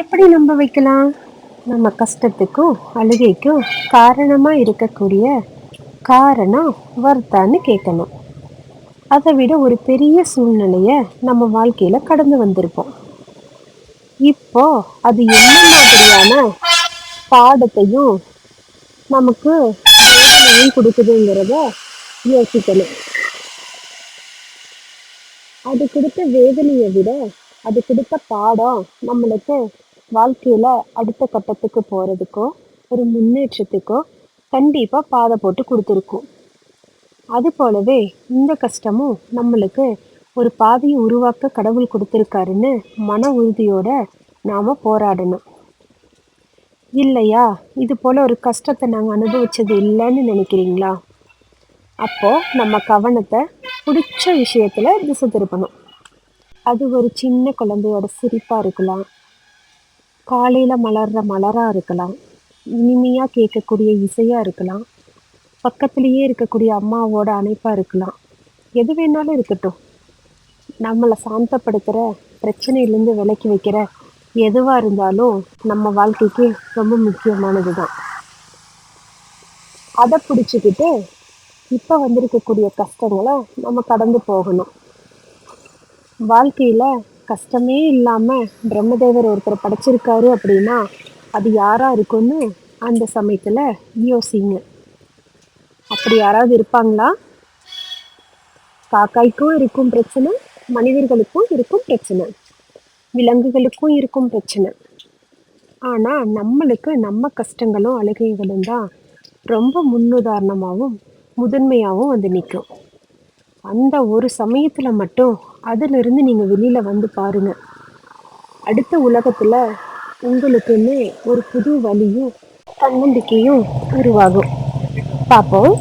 எப்படி நம்ப வைக்கலாம்? நம்ம கஷ்டத்துக்கும் அழுகைக்கும் காரணமாக இருக்கக்கூடிய காரணம் வர்த்தான்னு கேட்கணும் அதை விட ஒரு பெரிய சூழ்நிலையை நம்ம வாழ்க்கையில் கடந்து வந்திருப்போம். இப்போ அது என்ன மாதிரியான பாடத்தையும் நமக்கு வேதனையும் கொடுக்குதுங்கிறத யோசிக்கணும். அது கொடுத்த வேதனையை விட அது கொடுத்த பாடம் நம்மளுக்கு வாழ்க்கையில அடுத்த கட்டத்துக்கு போறதுக்கோ ஒரு முன்னேற்றத்துக்கோ கண்டிப்பாக பாதை போட்டு கொடுத்துருக்கும். அது போலவே இந்த கஷ்டமும் நம்மளுக்கு ஒரு பாதையை உருவாக்க கடவுள் கொடுத்துருக்காருன்னு மன உறுதியோட நாம் போராடணும். இல்லையா? இது போல ஒரு கஷ்டத்தை நாங்கள் அனுபவிச்சது இல்லைன்னு நினைக்கிறீங்களா? அப்போது நம்ம கவனத்தை பிடிச்ச விஷயத்தில் திசை திருப்பணும். அது ஒரு சின்ன குழந்தையோட சிரிப்பாக இருக்கலாம். காலையில் மலர்ற மலராக இருக்கலாம். இனிமையாக கேட்கக்கூடிய இசையாக இருக்கலாம். பக்கத்துலேயே இருக்கக்கூடிய அம்மாவோட அணைப்பாக இருக்கலாம். எது வேணாலும் இருக்கட்டும். நம்மளை சாந்தப்படுத்துகிற பிரச்சனையிலேருந்து விலக்கி வைக்கிற எதுவாக இருந்தாலும் நம்ம வாழ்க்கைக்கு ரொம்ப முக்கியமானது தான் அதை பிடிச்சிக்கிட்டு இப்போ வந்திருக்கக்கூடிய கஷ்டங்களை நம்ம கடந்து போகணும். வாழ்க்கையில் கஷ்டமே இல்லாமல் பிரம்மதேவர் ஒருத்தர் படைச்சிருக்காரு அப்படின்னா அது யாராக இருக்கும்னு அந்த சமயத்தில் யோசிங்க. அப்படி யாராவது இருப்பாங்களா? காக்காய்க்கும் இருக்கும் பிரச்சனை மனிதர்களுக்கும் இருக்கும் பிரச்சனை விலங்குகளுக்கும் இருக்கும் பிரச்சனை. ஆனால் நம்மளுக்கு நம்ம கஷ்டங்களும் அழுகைகளும் தான் ரொம்ப முன்னுதாரணமாகவும் முதன்மையாகவும் வந்து நிற்கும் அந்த ஒரு சமயத்தில் மட்டும் அதிலிருந்து நீங்கள் வெளியில் வந்து பாருங்கள் அடுத்த உலகத்தில் உங்களுக்குன்னு ஒரு புது வழியும் தன்னம்பிக்கையும் உருவாகும். பார்ப்போம்